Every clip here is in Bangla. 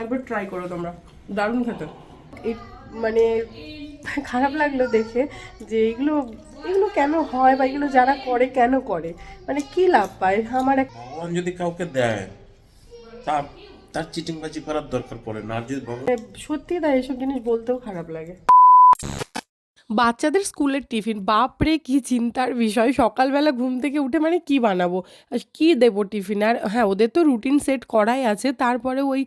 একবার ট্রাই করো তোমরা। দারুণ খেতে। এই মানে খারাপ লাগল দেখে যে এগুলো এগুলো কেন হয় বা এগুলো যারা করে কেন করে? মানে কি লাভ পায়? আমার এক ভগবান যদি কাউকে দেয় তার তার চিটিংবাজি করার দরকার পড়ে না। আর যদি সত্যি তাই এসব জিনিস বলতেও খারাপ লাগে। বাচ্চাদের স্কুলের টিফিন। বাপরে, কি চিন্তার বিষয়। সকালবেলা ঘুম থেকে উঠে মানে কি বানাবো? কি দেবো টিফিন? আর হ্যাঁ ওদের তো রুটিন সেট করাই আছে। তারপরে ওই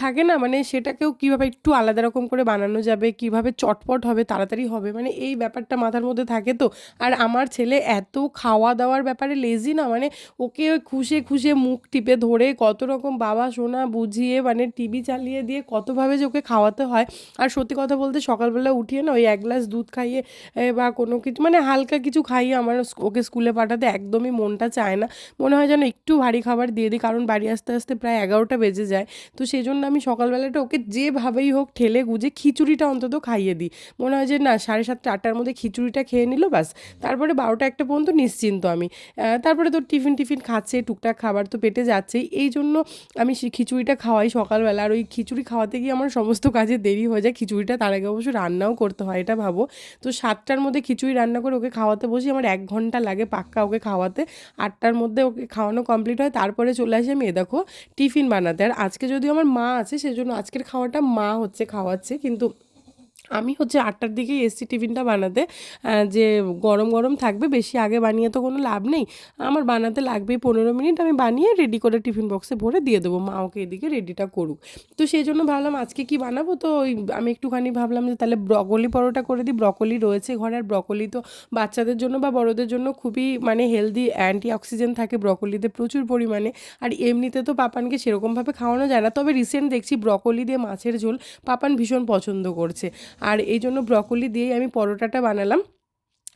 থাকে না মানে সেটাকেও কীভাবে একটু আলাদা রকম করে বানানো যাবে, কীভাবে চটপট হবে, তাড়াতাড়ি হবে মানে এই ব্যাপারটা মাথার মধ্যে থাকে তো। আর আমার ছেলে এত খাওয়া দাওয়ার ব্যাপারে লেজি না মানে ওকে খুশে খুশে মুখ টিপে ধরে কত রকম বাবা শোনা বুঝিয়ে মানে টিভি চালিয়ে দিয়ে কতভাবে যে ওকে খাওয়াতে হয়। আর সত্যি কথা বলতে সকালবেলা উঠিয়ে না ওই এক গ্লাস দুধ খাইয়ে বা কোনো কিছু মানে হালকা কিছু খাইয়ে আমার ওকে স্কুলে পাঠাতে একদমই মনটা চায় না। মনে হয় যেন একটু ভারী খাবার দিয়ে দিই, কারণ বাড়ি আসতে আসতে প্রায় এগারোটা বেজে যায়। তো সেই জন্য আমি সকালবেলাটা ওকে যেভাবেই হোক ঠেলে গুজে খিচুড়িটা অন্তত খাইয়ে দিই। মনে হয় যে না, সাড়ে সাতটা, আটটার মধ্যে খিচুড়িটা খেয়ে নিল, ব্যাস। তারপরে বারোটা, একটা পর্যন্ত নিশ্চিন্ত আমি। তারপরে তো টিফিন টিফিন খাচ্ছে, টুকটাক খাবার তো পেটে যাচ্ছেই এই জন্য আমি খিচুড়িটা খাওয়াই সকালবেলা। আর ওই খিচুড়ি খাওয়াতে গিয়ে আমার সমস্ত কাজে দেরি হয়ে যায়। খিচুড়িটা তার আগে অবশ্য রান্নাও করতে হয়, এটা ভাবো। তো সাতটার মধ্যে খিচুড়ি রান্না করে ওকে খাওয়াতে বসি। আমার এক ঘণ্টা লাগে পাক্কা ওকে খাওয়াতে। আটটার মধ্যে ওকে খাওয়ানো কমপ্লিট হয়। তারপরে চলে আসি আমি, এ দেখো, টিফিন বানাতে। আর আজকে যদিও আমার মা আছে, সেজন্য আজকের খাওয়াটা মা হচ্ছে খাওয়াচ্ছে। কিন্তু আমি হচ্ছে আটটার দিকে এসছি টিফিনটা বানাতে যে গরম গরম থাকবে, বেশি আগে বানিয়ে তো কোনো লাভ নেই। আমার বানাতে লাগবেই পনেরো মিনিট, আমি বানিয়ে রেডি করে টিফিন বক্সে ভরে দিয়ে দেবো, মা ওকে এদিকে রেডিটা করুক। তো সেই জন্য ভাবলাম আজকে কি বানাবো? তো ওই আমি একটুখানি ভাবলাম যে তাহলে ব্রকলি পরোটা করে দিই। ব্রকলি রয়েছে ঘরে, আর ব্রকলি তো বাচ্চাদের জন্য বা বড়দের জন্য খুবই মানে হেলদি অ্যান্টি অক্সিজেন থাকে ব্রকলিতে প্রচুর পরিমাণে। আর এমনিতে তো পাপানকে সেরকমভাবে খাওয়ানো যায় না। তবে রিসেন্ট দেখছি ব্রকলি দিয়ে মাছের ঝোল পাপান ভীষণ পছন্দ করছে। আর এই জন্য ব্রকলি দিয়েই আমি পরোটাটা বানালাম।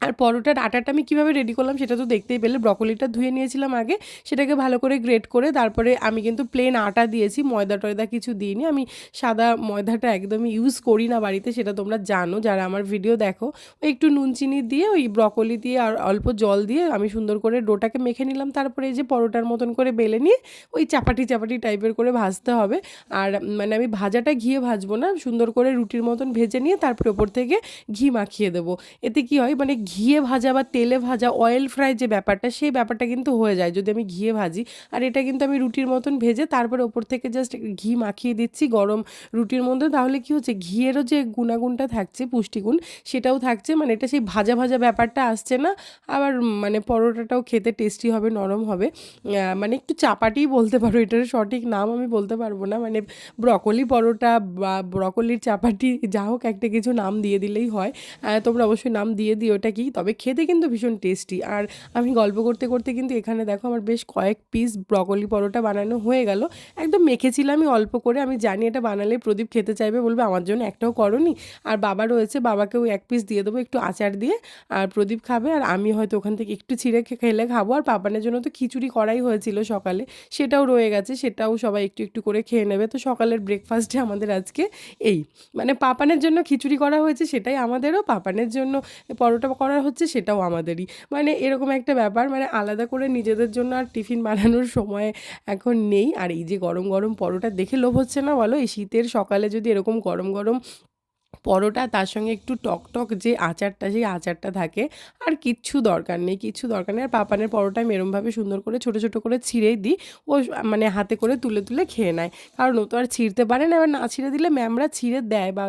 আর পরোটার আটাটা আমি কীভাবে রেডি করলাম সেটা তো দেখতেই পেলে। ব্রকলিটা ধুয়ে নিয়েছিলাম আগে, সেটাকে ভালো করে গ্রেট করে, তারপরে আমি কিন্তু প্লেন আটা দিয়েছি, ময়দা টয়দা কিছু দিইনি। আমি সাদা ময়দাটা একদমই ইউজ করি না বাড়িতে, সেটা তোমরা জানো, যারা আমার ভিডিও দেখো। ওই একটু নুন চিনি দিয়ে, ওই ব্রকলি দিয়ে আর অল্প জল দিয়ে আমি সুন্দর করে ডোটাকে মেখে নিলাম। তারপরে এই যে পরোটার মতন করে বেলে নিয়ে, ওই চাপাটি চাপাটি টাইপের করে ভাজতে হবে। আর মানে আমি ভাজাটা ঘিয়ে ভাজবো না, সুন্দর করে রুটির মতন ভেজে নিয়ে তারপরে ওপর থেকে ঘি মাখিয়ে দেবো। এতে কি হয় মানে ঘিয়ে ভাজা বা তেলে ভাজা অয়েল ফ্রাই যে ব্যাপারটা, সেই ব্যাপারটা কিন্তু হয়ে যায়। যদি আমি ঘিয়ে ভাজি, আর এটা কিন্তু আমি রুটির মতন ভেজে তারপরে ওপর থেকে জাস্ট ঘি মাখিয়ে দিচ্ছি গরম রুটির মধ্যে, তাহলে কি হচ্ছে? ঘিয়েরও যে গুণাগুণটা থাকছে, পুষ্টিগুণ, সেটাও থাকছে। মানে এটা সেই ভাজা ভাজা ব্যাপারটা আসছে না, আবার মানে পরোটাটাও খেতে টেস্টি হবে, নরম হবে। মানে একটু চাপাটিই বলতে পারো, এটার সঠিক নাম আমি বলতে পারব না। মানে ব্রকলি পরোটা বা ব্রকলির চাপাটি, যা হোক একটা কিছু নাম দিয়ে দিলেই হয়। তোমরা অবশ্যই নাম দিয়ে দিও ওটা কি তবে খেতে কিন্তু ভীষণ টেস্টি আর আমি গল্প করতে করতে কিন্তু এখানে দেখো আমার বেশ কয়েক পিস ব্রকলি পরোটা বানানো হয়ে গেল। একদম মেখেছিলামই অল্প করে, আমি জানি এটা বানালে প্রদীপ খেতে চাইবে বলবে, আমার জন্য একটাও করনি। আর বাবা রয়েছে বাবাকেও এক পিস দিয়ে দেবো একটু আচার দিয়ে, আর প্রদীপ খাবে, আর আমি হয়তো ওখান থেকে একটু ছিঁড়ে খেলে খাব। আর পাপানের জন্য তো খিচুড়ি করাই হয়েছিল সকালে, সেটাও রয়ে গেছে, সেটাও সবাই একটু একটু করে খেয়ে নেবে। তো সকালের ব্রেকফাস্টে আমাদের আজকে এই। মানে পাপানের জন্য খিচুড়ি করা হয়েছে, সেটাই আমাদেরও, পাপানের জন্য পরোটা করা হচ্ছে সেটাও আমাদেরই। মানে এরকম একটা ব্যাপার মানে আলাদা করে নিজেদের জন্য আর টিফিন বানানোর সময় এখন নেই। আর এই যে গরম গরম পরোটা, দেখে লোভ হচ্ছে না বলো? এই শীতের সকালে যদি এরকম গরম গরম পরোটা, তার সঙ্গে একটু টক টক যে আচারটা, সেই আচারটা থাকে, আর কিচ্ছু দরকার নেই, কিচ্ছু দরকার নেই। আর পাপানের পরোটা আমি এরমভাবে সুন্দর করে ছোটো ছোটো করে ছিঁড়েই দিই, ও মানে হাতে করে তুলে তুলে খেয়ে নেয়। কারণ ও তো আর ছিঁড়তে পারে না, এবার না ছিঁড়ে দিলে ম্যামরা ছিঁড়ে দেয় বা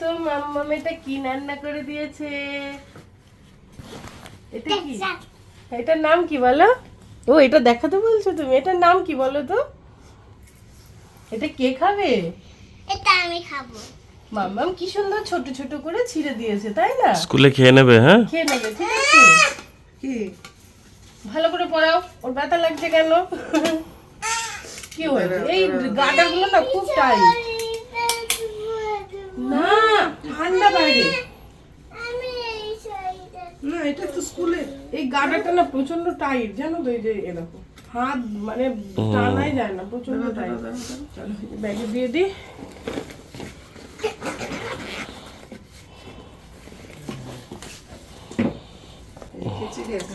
তো, মাম্মাম এটা কি রান্না করে দিয়েছে? এটা কি? এটার নাম কি বলো? ও এটা দেখাতে বলছো তুমি? এটার নাম কি বলো তো? এটা কে খাবে? এটা আমি খাব। মাম্মাম কি সুন্দর ছোট ছোট করে ছিঁড়ে দিয়েছে তাই না? স্কুলে খেয়ে নেবে হ্যাঁ? খেয়ে নেবে ঠিক আছে? কি? ভালো করে পড়াও। ওর ব্যথা লাগছে কেন? কি হয়েছে? এই গাটাগুলো না খুব টাইট না ঠান্ডা বাইরে। না এটা তো স্কুলে। এই গাটাটা না প্রচণ্ড টাইট জানো তো এই যে এ দেখো। হাত মানে টানাই যায় না প্রচণ্ড টাইট। চলো ব্যাগে দিয়ে দিই।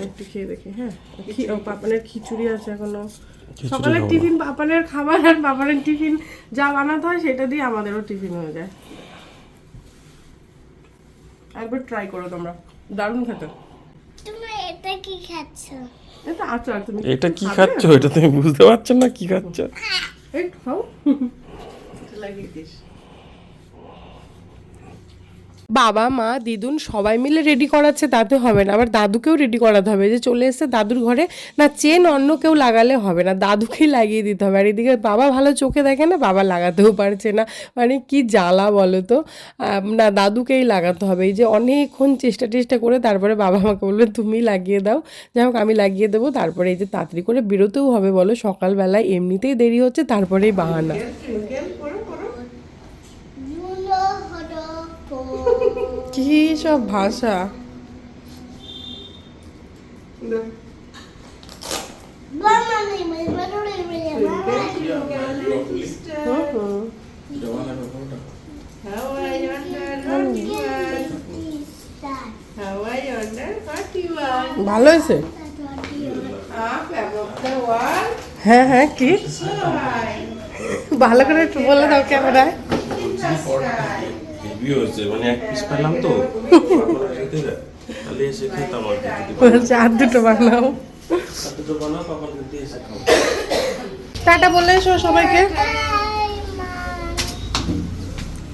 একটু খেয়ে দেখি হ্যাঁ। পাপানের খিচুড়ি আছে এখনও। সকালের টিফিন পাপানের খাবার আর পাপানের টিফিন যা বানাতে হয় সেটা দিয়ে আমাদেরও টিফিন হয়ে যায়। একবার ট্রাই করো তোমরা। দারুণ খেতে। তুমি এটা কি খাচ্ছ? এটা আচার তুমি এটা কি? খাচ্ছ? এটা তুমি বুঝতে পারছ না কি খাচ্ছ? এই খাও। লাগিয়ে দিস। বাবা মা দিদুন সবাই মিলে রেডি করাচ্ছে তাতে হবে না। আবার দাদুকেও রেডি করাতে হবে। যে চলে এসছে দাদুর ঘরে না চেন অন্য কেউ লাগালে হবে না দাদুকেই লাগিয়ে দিতে হবে। আর এদিকে বাবা ভালো চোখে দেখে না বাবা লাগাতেও পারছে না। মানে কি জ্বালা বলো তো? না দাদুকেই লাগাতে হবে। এই যে অনেকক্ষণ চেষ্টা টেষ্টা করে তারপরে বাবা আমাকে বলবে তুমি লাগিয়ে দাও। যাই হোক আমি লাগিয়ে দেবো। তারপরে এই যে তাড়াতাড়ি করে বেরোতেও হবে বলো। সকালবেলায় এমনিতেই দেরি হচ্ছে তারপরেই বাহানা। কি সব ভাষা? ভালো হয়েছে? হ্যাঁ হ্যাঁ কি? ভালো করে একটু বলে দাও ক্যামেরায়। হয়েছে মানে এক পিস পেলাম তো। তাহলে এসে খেতাম আর কি আর দুটো বানাও। পাতে তো বানাও তখন কিন্তু এসে খাও টাটা বলে এসো সবাইকে।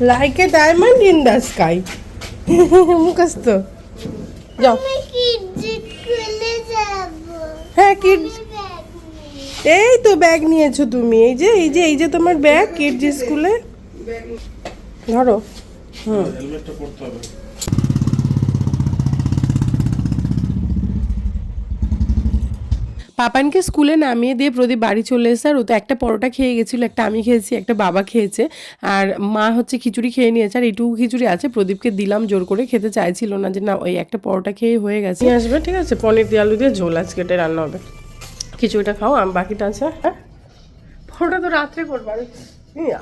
Like a diamond in the sky মুখস্থ। যাও। আমি কি জিতলে যাব। হ্যাঁ নেই এই তো ব্যাগ নিয়েছো তুমি। এই যে এই যে এই যে তোমার ব্যাগ কিডস স্কুলে ধরো। হেলমেটটা পরতে হবে। পাপানকে স্কুলে নামিয়ে দিয়ে প্রদীপ বাড়ি চলে এসে আর ও তো একটা পরোটা খেয়ে গেছিল একটা আমি খেয়েছি একটা বাবা খেয়েছে আর মা হচ্ছে খিচুড়ি খেয়ে নিয়েছে আর এইটুকু খিচুড়ি আছে প্রদীপকে দিলাম জোর করে খেতে চাইছিল না যে না ওই একটা পরোটা খেয়ে হয়ে গেছে। আসবে ঠিক আছে? পনির দিয়ে আলু দিয়ে ঝোল আজকে এটাই রান্না হবে। খিচুড়িটা খাও আমি বাকিটা আছে হ্যাঁ? পরোটা তো রাত্রে করব আর।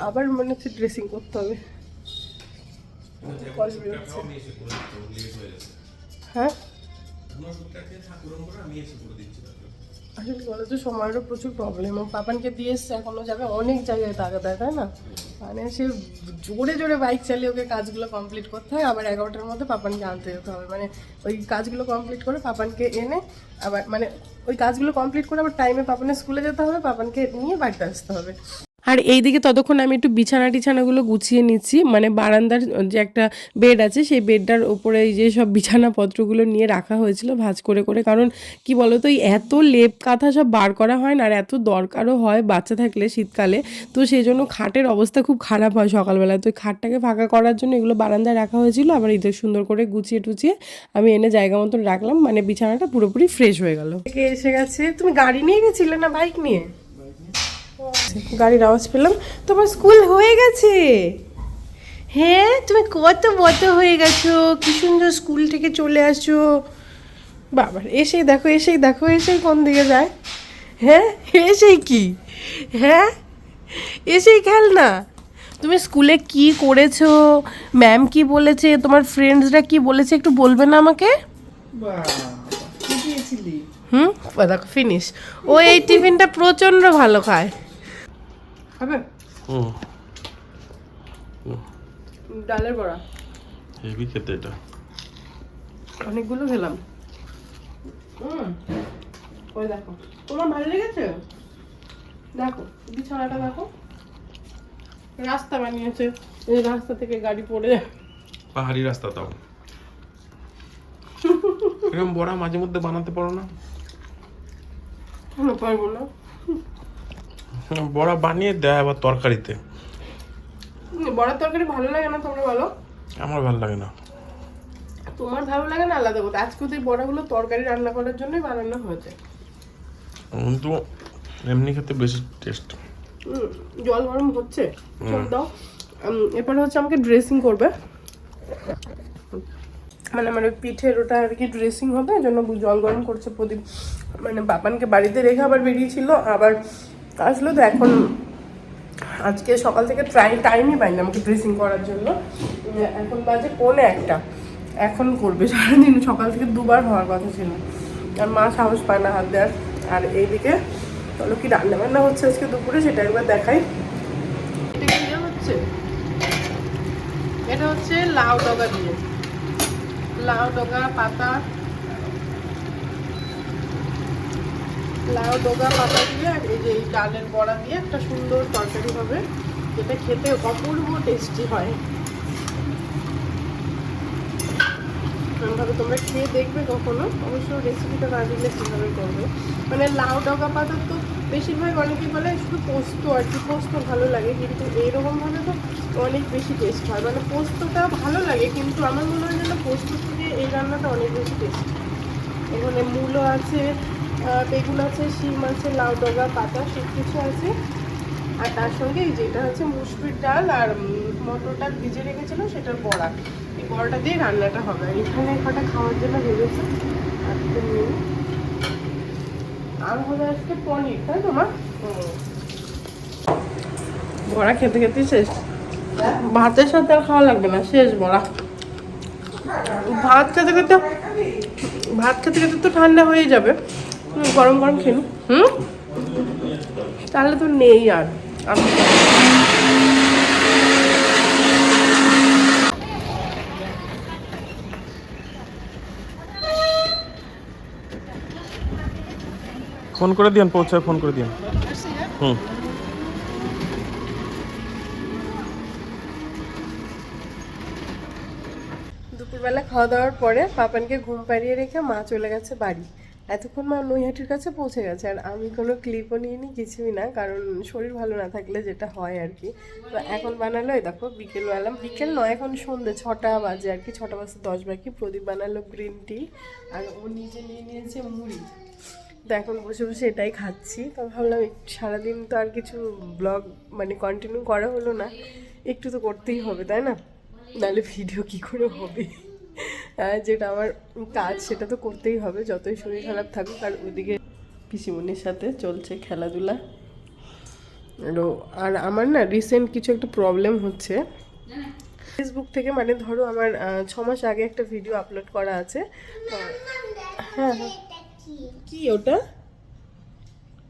আবার মনে হচ্ছে ড্রেসিং করতে হবে। হ্যাঁ? আসলে বলো তো সময়েরও প্রচুর প্রবলেম ও পাপানকে দিয়ে এসছে, এখনও যাবে, অনেক জায়গায় টাকা দেয় তাই না? মানে সে জোরে জোরে বাইক চালিয়ে ওকে কাজগুলো কমপ্লিট করতে হয়, আবার এগারোটার মধ্যে পাপানকে আনতে যেতে হবে। মানে ওই কাজগুলো কমপ্লিট করে পাপানকে এনে আবার মানে ওই কাজগুলো কমপ্লিট করে আবার টাইমে পাপানের স্কুলে যেতে হবে, পাপানকে নিয়ে বাড়িতে আসতে হবে। আর এইদিকে ততক্ষণ আমি একটু বিছানা টিছানাগুলো গুছিয়ে নিচ্ছি। মানে বারান্দার যে একটা বেড আছে, সেই বেডটার ওপরে এই যে সব বিছানাপত্রগুলো নিয়ে রাখা হয়েছিল ভাঁজ করে করে। কারণ কি বলতো, এই এত লেপ কাঁথা সব বার করা হয় না, আর এত দরকারও হয় বাচ্চা থাকলে শীতকালে। তো সেই জন্য খাটের অবস্থা খুব খারাপ হয় সকালবেলা। তো খাটটাকে ফাঁকা করার জন্য এগুলো বারান্দায় রাখা হয়েছিল। আবার এদের সুন্দর করে গুছিয়ে টুচিয়ে আমি এনে জায়গা মতন রাখলাম। মানে বিছানাটা পুরোপুরি ফ্রেশ হয়ে গেল। এসে গেছে? তুমি গাড়ি নিয়ে গেছিলে না বাইক নিয়ে? গাড়ির আওয়াজ পেলাম। তোমার স্কুল হয়ে গেছে? হ্যাঁ তুমি কত বড় হয়ে গেছো। কি সুন্দর স্কুল থেকে চলে আসছো। বাবার এসেই দেখো এসেই দেখো এসেই কোন দিকে যায়? হ্যাঁ এসেই কি? হ্যাঁ এসেই খেল না তুমি স্কুলে কি করেছ? ম্যাম কি বলেছে? তোমার ফ্রেন্ডসরা কি বলেছে? একটু বলবে না আমাকে? হুম? দেখো ফিনিশ ও এই টিফিনটা প্রচণ্ড ভালো খায়। খাবে? হুম। ডালের বড়া। হেভি খেতে এটা। অনেকগুলো খেলাম। হুম। ওই দেখো। তোমার ভালো লেগেছে? দেখো বিছানাটা দেখো। রাস্তা বানিয়েছে। এই রাস্তা থেকে গাড়ি পড়ে যায়। পাহাড়ি রাস্তা তাও। এরকম বড়া মাঝে মধ্যে বানাতে পারো না? কেন পারব না। বড়া বানিয়ে দেয় আবার তরকারিতে। বড়ার তরকারি ভালো লাগে না তোমরা বলো? আমার ভালো লাগে না। তোমার ভালো লাগে না আলাদা কথা আজকে তো বড়াগুলো তরকারি রান্না করার জন্যই বানানো হয়েছে। কিন্তু এমনি খেতে বেশি টেস্ট জল গরম হচ্ছে। দাও। এরপরে হচ্ছে আমাকে ড্রেসিং করবে। মানে আমার ওই পিঠের ওটা আর কি ড্রেসিং হবে জন্য জল গরম করছে প্রদীপ। মানে বাপানকে বাড়িতে রেখে আবার বেরিয়েছিল আবার আসলো তো এখন আজকে সকাল থেকে ট্রাই টাইমই পাইনি আমাকে ড্রেসিং করার জন্য। এখন বাজে পৌনে একটা। এখন করবে। সারাদিন সকাল থেকে দুবার হওয়ার কথা ছিল। আর মা সাহস পায় না হাত দেওয়ার। আর এইদিকে চলো কি রান্না বান্না হচ্ছে আজকে দুপুরে, সেটা একবার দেখাই। হচ্ছে? এটা হচ্ছে লাউ ডগা দিয়ে। লাউ ডগা, পাতা লাউ, ডগা, পাতা দিয়ে আর এই যে এই ডালের বড়া দিয়ে একটা সুন্দর তরকারি হবে, যেটা খেতে অপূর্ব টেস্টি হয়। ভাবে তোমরা খেয়ে দেখবে কখনো। অবশ্য রেসিপিটা না দিলে কীভাবে করবে? মানে লাউ, ডগা, পাতা তো বেশিরভাগ অনেকেই বলে শুধু পোস্ত আর কি, পোস্ত ভালো লাগে, কিন্তু এইরকমভাবে তো অনেক বেশি টেস্ট হয়। মানে পোস্তটা ভালো লাগে, কিন্তু আমার মনে হয় যেন পোস্ত থেকে এই রান্নাটা অনেক বেশি টেস্ট এখানে মূলো আছে বেগুন আছে শিম আছে লাউ ডগা পাতা সব কিছু আছে। আর তার সঙ্গে এই যেটা হচ্ছে মুসুরির ডাল আর উম, মটর ডাল ভিজে রেখেছিল সেটার বড়া। এই বড়াটা দিয়ে রান্নাটা হবে। আর এখানে কটা খাওয়ার জন্য ভেবেছে। আর হবে আজকে পনির তাই তো মা? বড়া খেতে খেতে শেষ। ভাতের সাথে আর খাওয়া লাগবে না শেষ বড়া। ভাত খেতে খেতে ভাত খেতে খেতে তো ঠান্ডা হয়ে যাবে। গরম গরম খেলু হুম? তাহলে তো নেই আর। ফোন করে দিন পৌঁছায় ফোন করে দিন হুম। দুপুরবেলা খাওয়া দাওয়ার পরে পাপানকে ঘুম পাড়িয়ে রেখে মা চলে গেছে বাড়ি। এতক্ষণ মা নৈহাটির কাছে পৌঁছে গেছে আর আমি কোনো ক্লিপও নিইনি, কিছুই না, কারণ শরীর ভালো না থাকলে যেটা হয় আর কি। তো এখন বানালো দেখো বিকেলবেলা বিকেল নয়, এখন সন্ধ্যে ছটা বাজে আর কি, ছটা বাজতে দশ বাকি। প্রদীপ বানালো গ্রিন টি আর ও নিজে নিয়ে নিয়েছে মুড়ি। তো এখন বসে বসে এটাই খাচ্ছি। তো ভাবলাম সারাদিন তো আর কিছু ব্লগ মানে কন্টিনিউ করা হলো না, একটু তো করতেই হবে, তাই না? নাহলে ভিডিও কি করে হবে? যেটা আমার কাজ সেটা তো করতেই হবে যতই শরীর খারাপ থাকুক আর ওইদিকে পিসিমনির সাথে চলছে খেলাধুলা। আরো- আমার না রিসেন্ট কিছু একটা প্রবলেম হচ্ছে। ফেসবুক থেকে মানে ধরো আমার ছ মাস আগে একটা ভিডিও আপলোড করা আছে। হ্যাঁ হ্যাঁ। কি ওটা?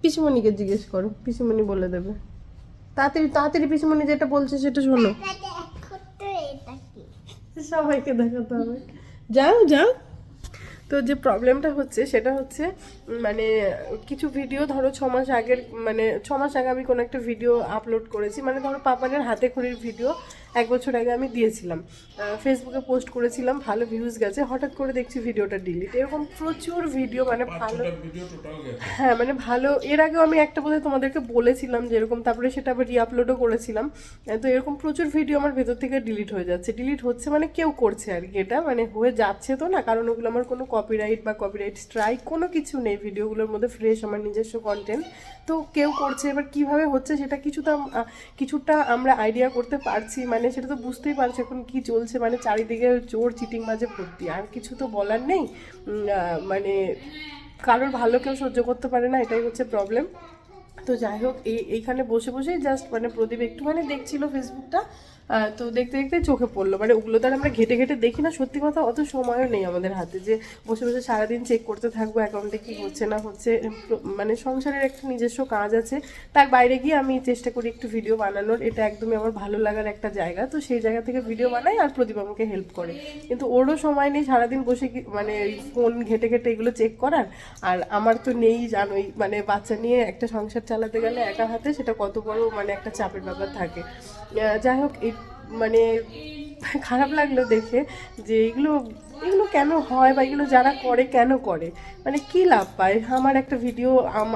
পিসিমণিকে জিজ্ঞেস করো পিসিমণি বলে দেবে। তাড়াতাড়ি তাড়াতাড়ি পিসিমণি যেটা বলছে সেটা শোনো। সবাইকে দেখাতে হবে। যাও যাও। তো যে প্রবলেমটা হচ্ছে, সেটা হচ্ছে মানে কিছু ভিডিও ধরো ছ মাস আগের মানে ছ মাস আগে আমি কোনো একটা ভিডিও আপলোড করেছি। মানে ধরো পাপানের হাতে খড়ির ভিডিও এক বছর আগে আমি দিয়েছিলাম। ফেসবুকে পোস্ট করেছিলাম ভালো ভিউজ গেছে। হঠাৎ করে দেখছি ভিডিওটা ডিলিট এরকম প্রচুর ভিডিও মানে ভালো হ্যাঁ মানে ভালো। এর আগেও আমি একটা বোধহয় তোমাদেরকে বলেছিলাম যে এরকম তারপরে সেটা আবার রিআপলোডও করেছিলাম। তো এরকম প্রচুর ভিডিও আমার ভেতর থেকে ডিলিট হয়ে যাচ্ছে। ডিলিট হচ্ছে মানে কেউ করছে আর কি এটা। মানে হয়ে যাচ্ছে তো না কারণ ওগুলো আমার কোনো কপিরাইট বা কপিরাইট স্ট্রাইক কোনো কিছু নেই। ভিডিওগুলোর মধ্যে ফ্রেশ আমার নিজস্ব কন্টেন্ট তো কেউ করছে এবার কীভাবে হচ্ছে সেটা কিছুটা কিছুটা আমরা আইডিয়া করতে পারছি। মানে সেটা তো বুঝতেই পারছ এখন কি চলছে মানে চারিদিকে চোর চিটিং মাঝে ভর্তি। আর কিছু তো বলার নেই। মানে কারোর ভালো কেউ সহ্য করতে পারে না, এটাই হচ্ছে প্রবলেম তো যাই হোক, এই, এইখানে বসে বসেই জাস্ট মানে প্রদীপ একটুখানি দেখছিল ফেসবুকটা তো দেখতে দেখতে চোখে পড়ল। মানে ওগুলো তো আর আমরা ঘেটে ঘেটে দেখি না। সত্যি কথা, অত সময়ও নেই আমাদের হাতে যে বসে বসে সারাদিন চেক করতে থাকব অ্যাকাউন্টে কি হচ্ছে, না হচ্ছে মানে সংসারের একটা নিজস্ব কাজ আছে। তার বাইরে গিয়ে আমি চেষ্টা করি একটু ভিডিও বানানোর। এটা একদমই আমার ভালো লাগার একটা জায়গা। তো সেই জায়গা থেকে ভিডিও বানাই আর প্রদীপ হেল্প করে। কিন্তু ওরও সময় নেই সারাদিন বসে মানে ফোন ঘেটে ঘেটে এগুলো চেক করার। আর আমার তো নেই, জানোই মানে বাচ্চা নিয়ে একটা সংসার চালাতে গেলে একা হাতে সেটা কত বড় মানে একটা চাপের ব্যাপার থাকে। যাই হোক মানে খারাপ লাগল দেখে যে এগুলো এগুলো কেন হয় বা এগুলো যারা করে, কেন করে? মানে কি লাভ পায়? আমার একটা ভিডিও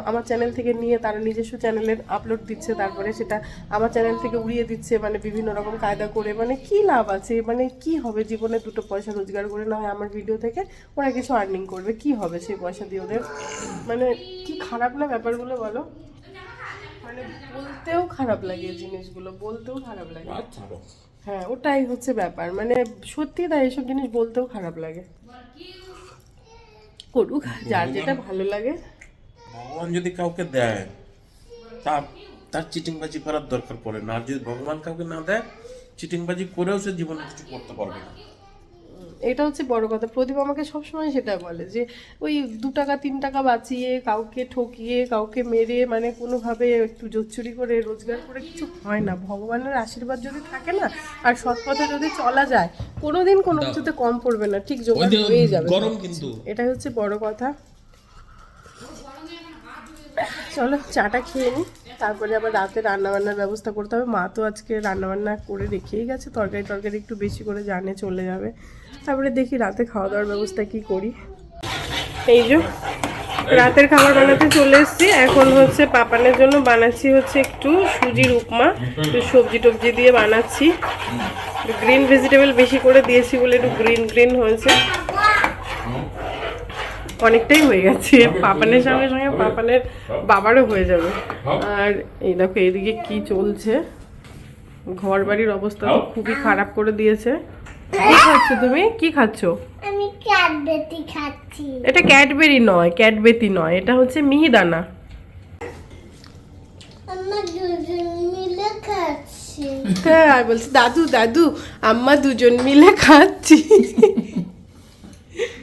আমার চ্যানেল থেকে নিয়ে তারা নিজস্ব চ্যানেলে আপলোড দিচ্ছে, তারপরে সেটা আমার চ্যানেল থেকে উড়িয়ে দিচ্ছে মানে বিভিন্ন রকম কায়দা করে। মানে কি লাভ আছে? মানে কি হবে জীবনে দুটো পয়সা রোজগার করে? না হয় আমার ভিডিও থেকে ওরা কিছু আর্নিং করবে। কি হবে সেই পয়সা দিয়ে ওদের? মানে কি খারাপ না ব্যাপারগুলো বলো? মানে বলতেও খারাপ লাগে জিনিসগুলো বলতেও খারাপ লাগে। হ্যাঁ ওটাই হচ্ছে ব্যাপার। মানে সত্যি তাই এসব জিনিস বলতেও খারাপ লাগে। করুক যার যেটা ভালো লাগে। ভগবান যদি কাউকে দেয় তা তার চিটিংবাজি করার দরকার পড়ে না। আর যদি ভগবান কাউকে না দেয় চিটিংবাজি করেও সে জীবনে কিছু করতে পারবে না। এটা হচ্ছে বড় কথা। প্রদীপ আমাকে সবসময় সেটা বলে যে ওই দু টাকা তিন টাকা বাঁচিয়ে কাউকে ঠকিয়ে কাউকে মেরে মানে কোনোভাবে একটু জোচ্চুরি করে রোজগার করে কিছু হয় না। ভগবানের আশীর্বাদ যদি থাকে না আর সৎ পথে যদি চলা যায় কোনোদিন কোনো কিছুতে কম পড়বে না। ঠিক জোগাড় হয়ে যাবে। গরম কিন্তু। এটাই হচ্ছে বড় কথা। চলো চাটা খেয়ে নিই তারপরে আবার রাতে রান্নাবান্নার ব্যবস্থা করতে হবে। মা তো আজকে রান্নাবান্না করে রেখেই গেছে। তরকারি টরকারি একটু বেশি করে জানে চলে যাবে। তারপরে দেখি রাতে খাওয়া দাওয়ার ব্যবস্থা কি করি। এই যে রাতের খাবার বানাতে চলে এসেছি। এখন হচ্ছে পাপানের জন্য বানাচ্ছি হচ্ছে একটু সুজির উপমা একটু সবজি টবজি দিয়ে বানাচ্ছি। গ্রিন ভেজিটেবল বেশি করে দিয়েছি বলে একটু গ্রিন গ্রিন হয়েছে। অনেকটাই হয়ে গেছে। পাপানের সঙ্গে সঙ্গে পাপানের বাবারও হয়ে যাবে। আর এই দেখো এদিকে কি চলছে। ঘর বাড়ির অবস্থা তো খুবই খারাপ করে দিয়েছে। কি খাচ্ছ তুমি? কি খাচ্ছ? আমি ক্যাডবেটি খাচ্ছি। এটা ক্যাডবেরি নয় ক্যাডবেতি নয় এটা হচ্ছে মিহিদানা আমরা দুজন মিলে খাচ্ছি। হ্যাঁ বলছি দাদু দাদু আম্মা দুজন মিলে খাচ্ছি।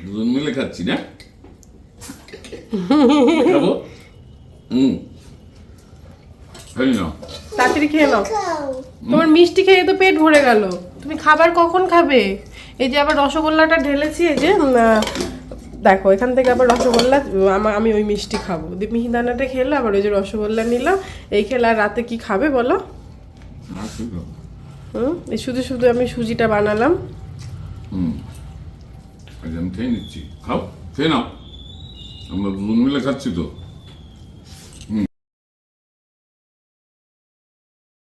দুজন মিলে খাচ্ছি না? খাব হুম। তাড়াতাড়ি খেয়ে নাও। তোমার মিষ্টি খেয়ে তো পেট ভরে গেল। তুমি খাবার কখন খাবে? এই যে আবার রসগোল্লাটা ঢেলেছি এই যে দেখো এখান থেকে আবার রসগোল্লা উম, আমা- ওই মিষ্টি খাব। মিহিদানাটা খেলে আবার ওই যে রসগোল্লা নিলাম। এই খেলে আর রাতে কি খাবে বলো? হুম এই শুধু শুধু আমি সুজিটা বানালাম। হুম। খেয়ে নিচ্ছি। খাও খেয়ে নাও। আমরা দুজন মিলে খাচ্ছি তো।